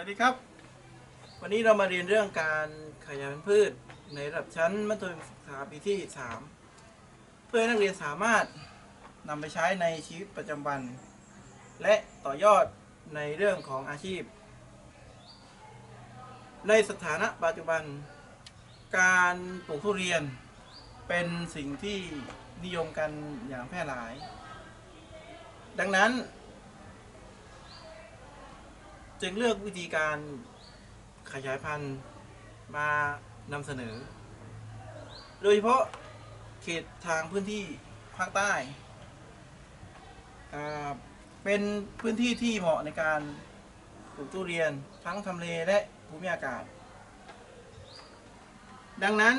วัสดีครับ วันนี้เรามาเรียนเรื่องการขยายพันธุ์พืชในระดับชั้นมัธยมศึกษาปีที่ 3 เพื่อให้นักเรียนสามารถนำไปใช้ในชีวิตประจำวัน และต่อยอดในเรื่องของอาชีพ ในสถานะปัจจุบัน การปลูกทุเรียนเป็นสิ่งที่นิยมกันอย่างแพร่หลาย ดังนั้น จึงเลือกวิธีการขยายพันธุ์มานำเสนอ โดยเฉพาะเขตทางพื้นที่ภาคใต้ เป็นพื้นที่ที่เหมาะในการปลูกทุเรียนทั้งทำเลและภูมิอากาศ ดังนั้น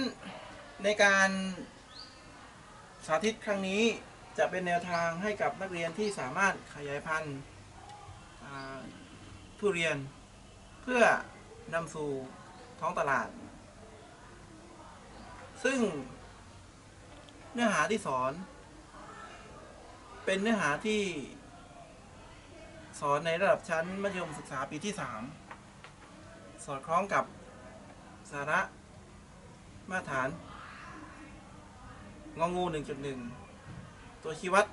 ในการสาธิตครั้งนี้จะเป็นแนวทางให้กับนักเรียนที่สามารถขยายพันธุ์ ทุเรียน เพื่อนำสู่ท้องตลาด ซึ่งเนื้อหาที่สอน เป็นเนื้อหาที่สอนในระดับชั้นมัธยมศึกษาปีที่ 3 สอดคล้องกับสาระมาตรฐาน งองู 1.1 ตัวชี้วัด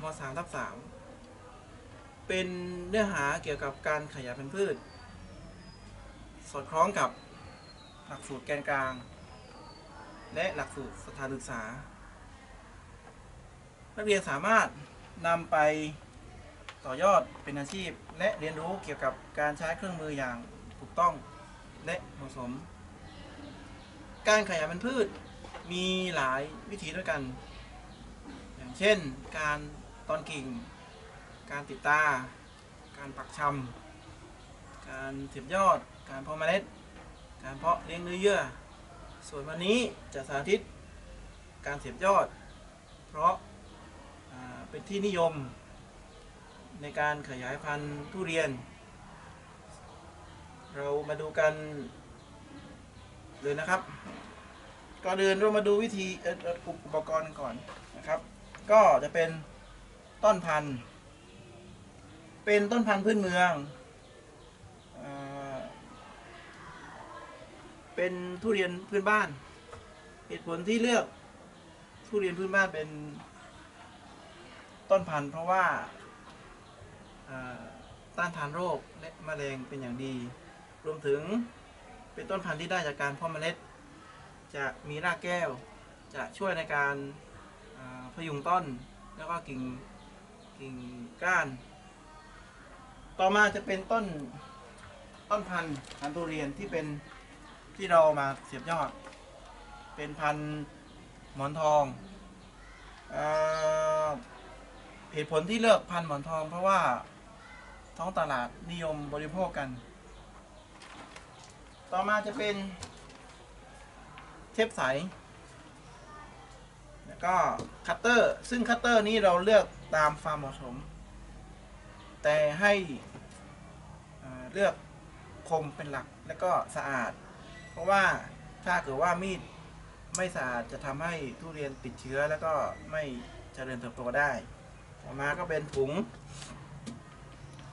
ม 3 ทับ3 เป็นเนื้อหาเกี่ยวกับการขยายพันธุ์พืช สอดคล้องกับหลักสูตรแกนกลาง และหลักสูตรสถานศึกษา นักเรียนสามารถนำไปต่อยอดเป็นอาชีพ และเรียนรู้เกี่ยวกับการใช้เครื่องมืออย่างถูกต้องและเหมาะสม การขยายพันธุ์พืชมีหลายวิธีด้วยกัน อย่างเช่นการตอนกิ่ง การติดตา การปักชำการเสียบยอด การเพาะเมล็ด การเพาะเลี้ยงเนื้อเยื่อ ส่วนวันนี้จะสาธิตการเสียบยอด เพราะเป็นที่นิยม ในการขยายพันธุ์ทุเรียน เรามาดูกันเลยนะครับก่อนอื่นเรามาดูวิธีอุปกรณ์กันก่อนนะครับ ก็จะเป็นต้นพันธุ์ เป็นต้นพันธุ์พื้นเมืองเอ่อเป็นทุเรียนพื้นบ้าน เหตุผลที่เลือกทุเรียนพื้นบ้านเป็นต้นพันธุ์ เพราะว่าเอ่อต้านทานโรคและแมลงเป็นอย่างดี รวมถึงเป็นต้นพันธุ์ที่ได้จากการเพาะเมล็ด จะมีรากแก้ว จะช่วยในการเอ่อพยุงต้น แล้วก็กิ่งกิ่งก้าน ต่อมาจะเป็นต้นต้นพันธุ์พันธุ์ทุเรียนที่เป็นที่เรามาเสียบยอด เป็นพันธุ์หมอนทองเอเหตุผลที่เลือกพันธุ์หมอนทอง เพราะว่าท้องตลาดนิยมบริโภคกัน ต่อมาจะเป็นเทปใส แล้วก็คัตเตอร์ ซึ่งคัตเตอร์นี้เราเลือกตามความเหมาะสม แต่ให้เลือกคมเป็นหลักและก็สะอาด เพราะว่าถ้าเกิดว่ามีดไม่สะอาดจะทำให้ทุเรียนติดเชื้อแล้วก็ไม่เจริญเติบโตได้ต่อมาก็เป็นถุง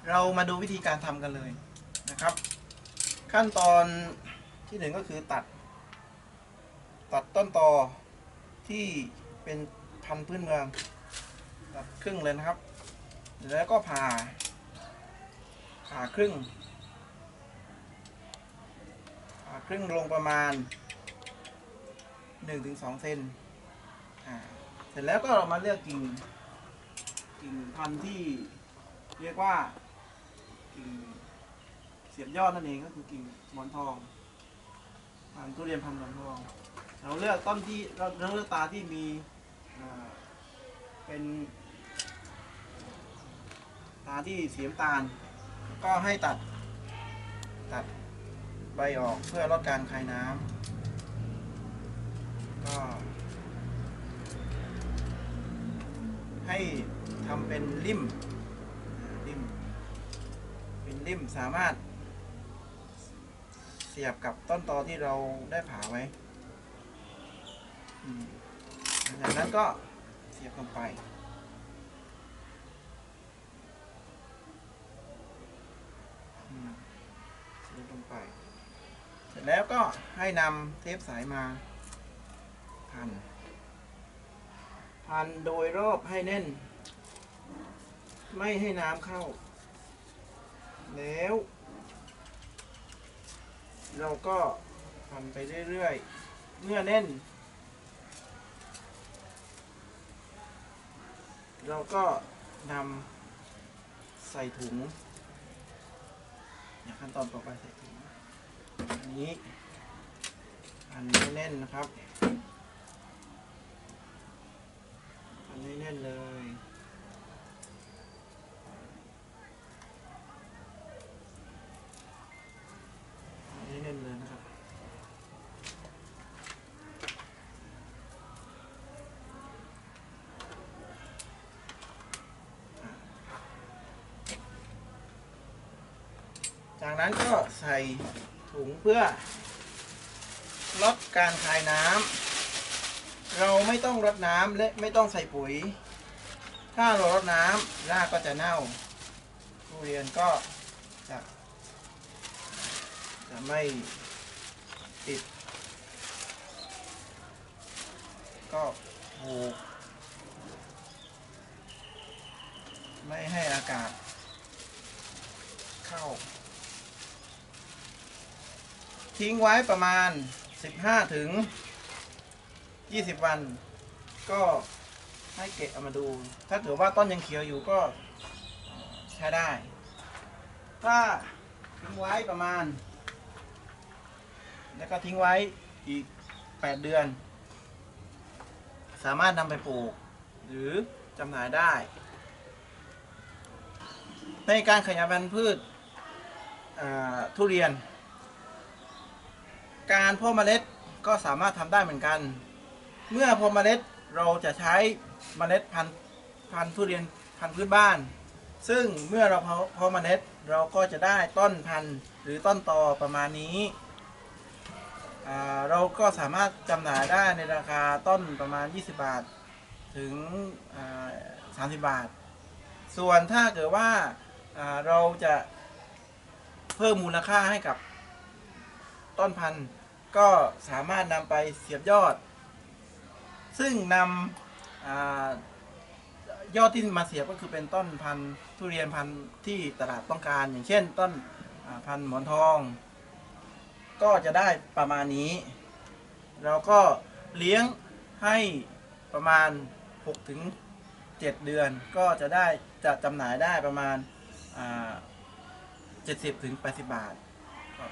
เรามาดูวิธีการทำกันเลยนะครับ ขั้นตอนที่หนึ่งก็คือตัด ตัดต้นตอที่เป็นพันธุ์พื้นเมืองตัดครึ่งเลยนะครับ แล้วก็ผ่า ผ่าครึ่ง ผ่าครึ่งลงประมาณ 1-2เซนอ่าเสร็จแล้วก็เรามาเลือกกิ่ง กิ่งพันธุ์ที่เรียกว่ากิ่งเสียบยอดนั่นเองก็คือกิ่งหมอนทองพันธุ์ทุเรียนพันธุ์หมอนทอง เราเลือกต้นที่เราเลือกตาที่มีเป็นาที่สีน้ำตาล ก็ให้ตัด ตัดใบออกเพื่อลดการคายน้ำก็ให้ทำเป็นริมริม เป็นริมสามารถ เสียบกับต้นตอที่เราได้ผ่าไว้หลังจากนั้นก็เสียบลงไป อืม งไป เสร็จ แล้วก็ให้นำเทปสายมาพัน พันโดยรอบให้แน่น ไม่ให้น้ำเข้า แล้ว เราก็พันไปเรื่อยๆ เมื่อแน่น เราก็นำใส่ถุงอย่างขั้นตอนต่อไปใส่ถุง อันนี้พันให้แน่นนะครับพันแน่นเลยพันให้แน่นเลยนะครับจากนั้นก็ใส่ ถุงเพื่อลดการคายน้ำเราไม่ต้องรดน้ำและไม่ต้องใส่ปุ๋ย ถ้าเรารดน้ำรากก็จะเน่าทุเรียนก็จะจะไม่ติด ก็ผูกไม่ให้อากาศเข้า ทิ้งไว้ประมาณ 15 ถึง 20 วัน ก็ให้เกะเอามาดู ถ้าถือว่าต้นยังเขียวอยู่ก็ใช้ได้ ถ้าทิ้งไว้ประมาณ แล้วก็ทิ้งไว้อีก 8 เดือน สามารถนำไปปลูก หรือจำหน่ายได้ ในการขยายพันธุ์พืชทุเรียน การเพาะเมล็ดก็สามารถทำได้เหมือนกัน เมื่อเพาะเมล็ดเราจะใช้เมล็ดพันธุ์พันธุ์ทุเรียนพันธุ์พื้นบ้าน ซึ่งเมื่อเราเพาะเพาะเมล็ดเราก็จะได้ต้นพันธุ์หรือต้นตอประมาณนี้เราก็สามารถจำหน่ายได้ในราคาต้นประมาณ 20 บาท ถึง 30 บาท ส่วนถ้าเกิดว่าเราจะเพิ่มมูลค่าให้กับ ต้นพันธุ์ก็สามารถนำไปเสียบยอด ซึ่งนำอยอดที่มาเสียบก็คือเป็นต้นพันธุ์ทุเรียนพันธุ์ที่ตลาดต้องการ อย่างเช่น ต้นพันธุ์หมอนทอง ก็จะได้ประมาณนี้ เราก็เลี้ยงให้ประมาณ 6 ถึง 7 เดือนก็จะได้จะจำหน่ายได้ประมาณ70ถึง80 บาท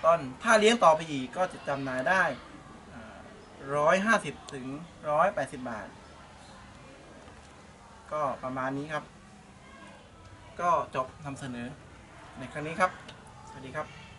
ต้น ถ้าเลี้ยงต่อไปอีกก็จะจำหน่ายได้ร้อยห้าสิบถึงร้อยแปดสิบบาท ก็ประมาณนี้ครับ ก็จบนำเสนอในครั้งนี้ครับ สวัสดีครับ